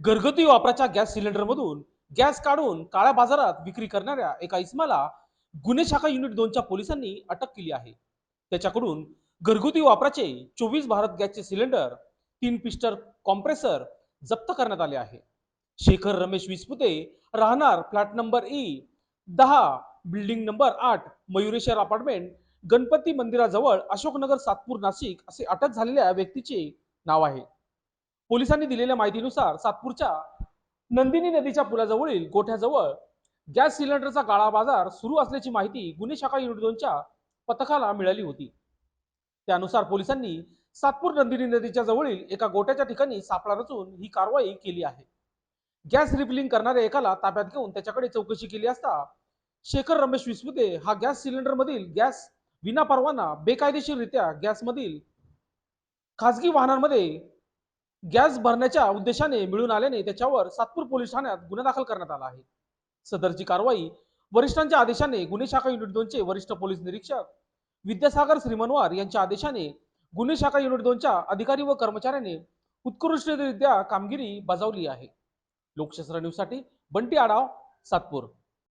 घरगुती वापराच्या gas सिलेंडरमधून gas काढून काळ्या बाजारात विक्री करणाऱ्या एका इसमाला गुन्हे शाखा युनिट दोनच्या पोलिसांनी अटक केली आहे. त्याच्याकडून घरगुती वापराचे चोवीस भारत गॅसचे सिलेंडर तीन पिस्टर कॉम्प्रेसर जप्त करण्यात आले आहे. शेखर रमेश विसपुते राहणार फ्लॅट नंबर ई दहा बिल्डिंग नंबर आठ मयुरेश्वर अपार्टमेंट गणपती मंदिराजवळ अशोकनगर सातपूर नाशिक असे अटक झालेल्या व्यक्तीचे नाव आहे. पोलिसांनी दिलेल्या माहितीनुसार सातपूरच्या नंदिनी नदीच्या पुलाजवळील गोठ्याजवळ गॅस सिलेंडरचा काळा बाजार सुरू असल्याची माहिती गुन्हे शाखा युनिट दोनच्या पथकाला मिळाली होती. त्यानुसार पोलिसांनी सातपूर नंदिनी नदीच्या जवळील एका गोट्याच्या ठिकाणी सापळा रचून ही कारवाई केली आहे. गॅस रिफिलिंग करणाऱ्या एकाला ताब्यात घेऊन त्याच्याकडे चौकशी केली असता शेखर रमेश विसपुते हा गॅस सिलेंडर मधील गॅस विना परवाना बेकायदेशीररित्या गॅस मधील खासगी वाहनांमध्ये गॅस भरण्याच्या उद्देशाने मिळून आल्याने त्याच्यावर सातपूर पोलीस ठाण्यात गुन्हा दाखल करण्यात आला आहे. सदरची कारवाई वरिष्ठांच्या आदेशाने गुन्हे शाखा युनिट दोनचे वरिष्ठ पोलीस निरीक्षक विद्यासागर श्रीमनवार यांच्या आदेशाने गुन्हे शाखा युनिट दोनच्या अधिकारी व कर्मचाऱ्याने उत्कृष्टरित्या कामगिरी बजावली आहे. लोकशास्त्र न्यूजसाठी बंटी आढाव सातपूर.